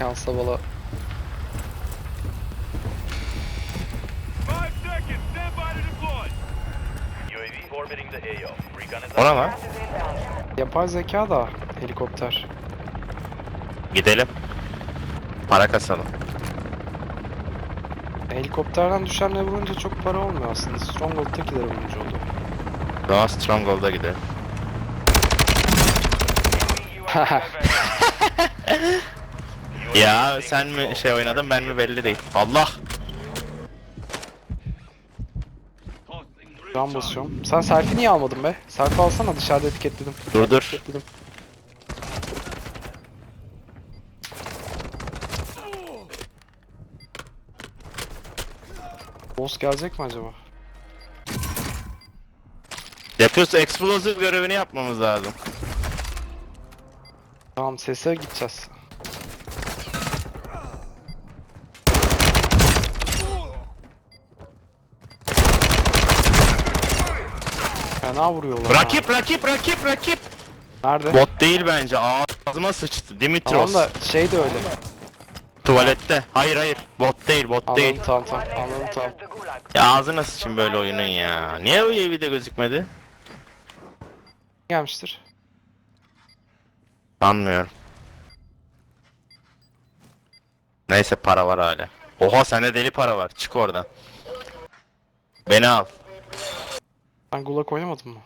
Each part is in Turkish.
şansa bala. Five seconds. Stand by to deploy. UAV orbiting the AO. Recon is O ne lan? Yapay zeka da helikopter. Gidelim. Para kasalım. Helikopterden düşenle vurunca çok para olmuyor aslında. Stronghold'takileri vurunca oluyor. Daha Stronghold'a gidelim. Ya sen mi şey oynadın ben mi belli değil. Allah! Can basıyorum. Sen selfie niye almadın be? Selfie alsana dışarıda etiketledim. Dur dur. Etiketledim. Boss gelecek mi acaba? Defuse Explosive görevini yapmamız lazım. Tamam sese gideceğiz. Fena vuruyorlar. Rakip rakip rakip rakip! Nerede? Bot değil bence ağzıma sıçtı. Dimitros. Tamam da şey de öyle. Tuvalette. Hayır hayır. Bot değil bot Anladım değil. tamam tamam. Anladım tamam. Ya ağzına sıçın böyle oyunun ya. Niye o evde gözükmedi? Gelmiştir. Sanmıyorum. Neyse para var hala. Oha sende deli para var. Çık oradan. Beni al. Sen Gulag oynamadın mı?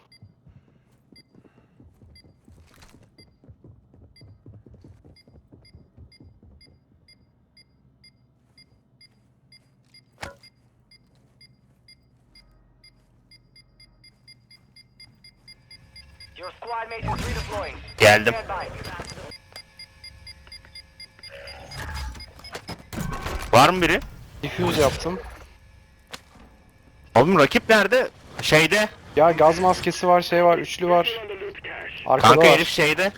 Your squad mate is redeploying. Geldim. Var mı biri? Diffuse yaptım. Oğlum rakip nerede? Şeyde. Ya gaz maskesi var, şey var, üçlü var. Arkada Kanka var. herif şeyde.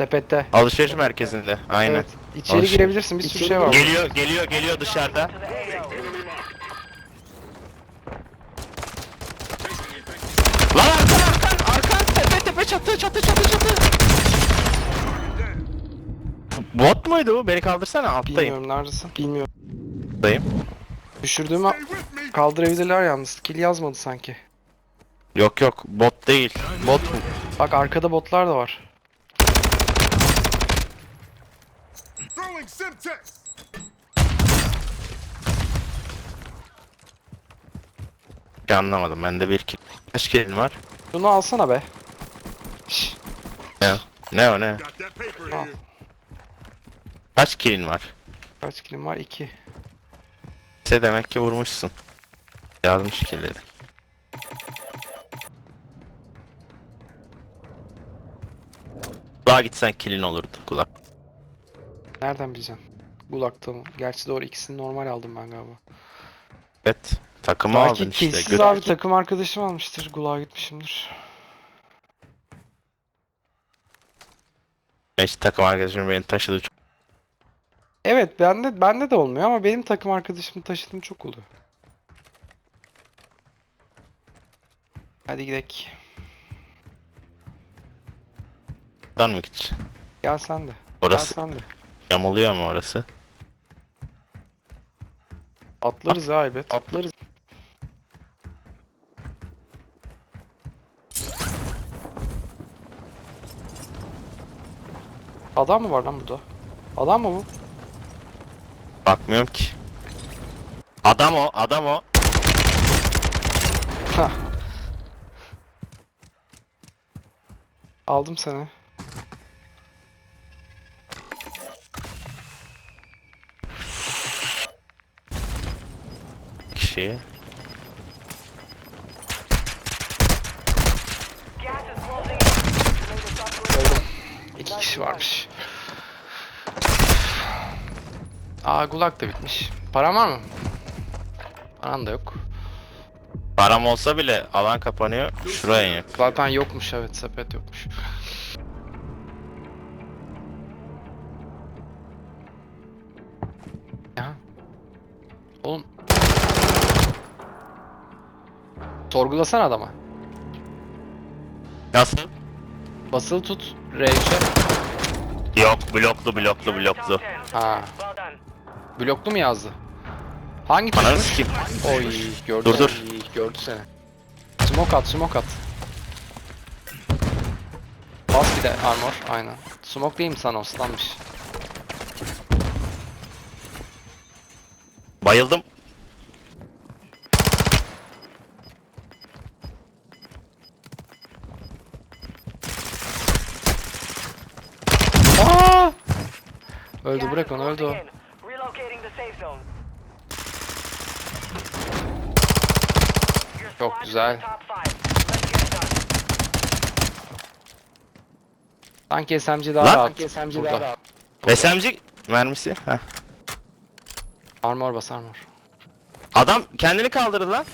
Sepette. Alışveriş merkezinde. Aynen. Evet. İçeri Alışveriş. girebilirsin. Bir sürü şey var. Geliyor geliyor geliyor dışarıda. Lan arkan arkan arkan tepe tepe çatı çatı çatı çatı. Bot muydu bu? Beni kaldırsana alttayım. Bilmiyorum neredesin. Bilmiyorum. Alttayım. Düşürdüğümü kaldırabilirler yalnız. Kill yazmadı sanki. Yok yok bot değil. Bot mu? Bak arkada botlar da var. Hiç anlamadım. Bende bir kill. Kaç killin var? Şunu alsana be. Şş, Ne? Ne o ne? Al. Kaç killin var? kaç killim var? 2. Se demek ki vurmuşsun. Yazmış killleri. Daha gitsen killin olurdu kulak. Nereden bileceksin? Gulag'da mı? Gerçi doğru ikisini normal aldım ben galiba. Evet. Takımı aldın Belki işte. killsiz Göt- abi takım arkadaşım almıştır. Gulag'a gitmişimdir. İşte takım arkadaşım beni taşıdı. çok- Evet bende bende de olmuyor ama benim takım arkadaşımı taşıdığım çok oluyor. Hadi gidelim. Buradan mı gideceksin? Gel sen de. Orası Gel sen de. yamuluyor mu orası? Atlarız ha elbet. Atlarız. Adam mı var lan burada? Adam mı bu? Bakmıyorum ki. Adam o, adam o. Aldım seni. Öldüm. İki kişi varmış. Aa gulag da bitmiş. Param var mı? Paran da yok. Param olsa bile alan kapanıyor. Şuraya in. Zaten yokmuş evet sepet yokmuş. Oğlum. Sorgulasana adama. Nasıl? Basılı tut. Rage'e. Yok bloklu bloklu bloklu. top 10. Ha. Bloklu mu yazdı? Hangi Ananı tuşmuş? sikeyim. Oy gördü Dur, seni. dur. Gördü seni. Smoke at smoke at. Bas bir de armor aynen. Smoke değil mi sana oslanmış? Bayıldım. Aa! Öldü bırak onu öldü o. Çok güzel. Sanki SMG daha Lan. rahat. Burada. SMG mermisi. Heh. Armor bas armor. Adam kendini kaldırdı lan.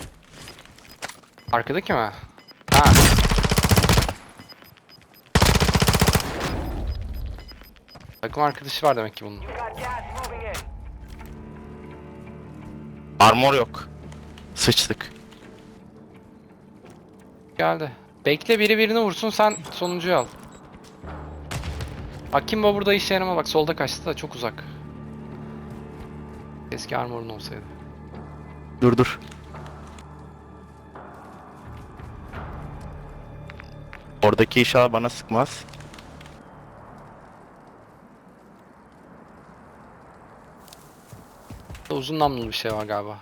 Arkadaki mi? Ha. Takım arkadaşı var demek ki bunun. Armor yok. Sıçtık. Geldi. Bekle biri birini vursun sen sonuncuyu al. Akimbo burada işe yarama bak solda kaçtı da çok uzak. Eski armorun olsaydı. Dur dur. Oradaki inşallah bana sıkmaz. Uzun namlulu bir şey var galiba.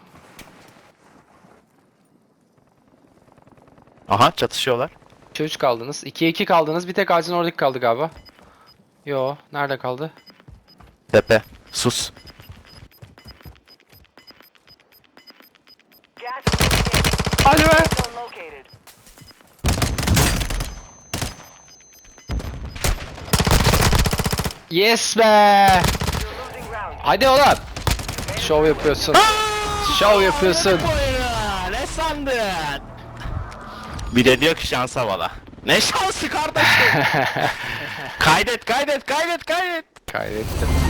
Aha çatışıyorlar. 3'e 3 kaldınız. 2'ye 2 kaldınız. Bir tek ağacın oradaki kaldı galiba. Yo, nerede kaldı? Tepe. Sus. Hadi be! Yes be! Hadi oğlum! Şov yapıyorsun. Şov yapıyorsun. Ne sandın? Bir de diyor ki şans havala. Ne şansı kardeşim? kaydet kaydet kaydet kaydet. Kaybettim.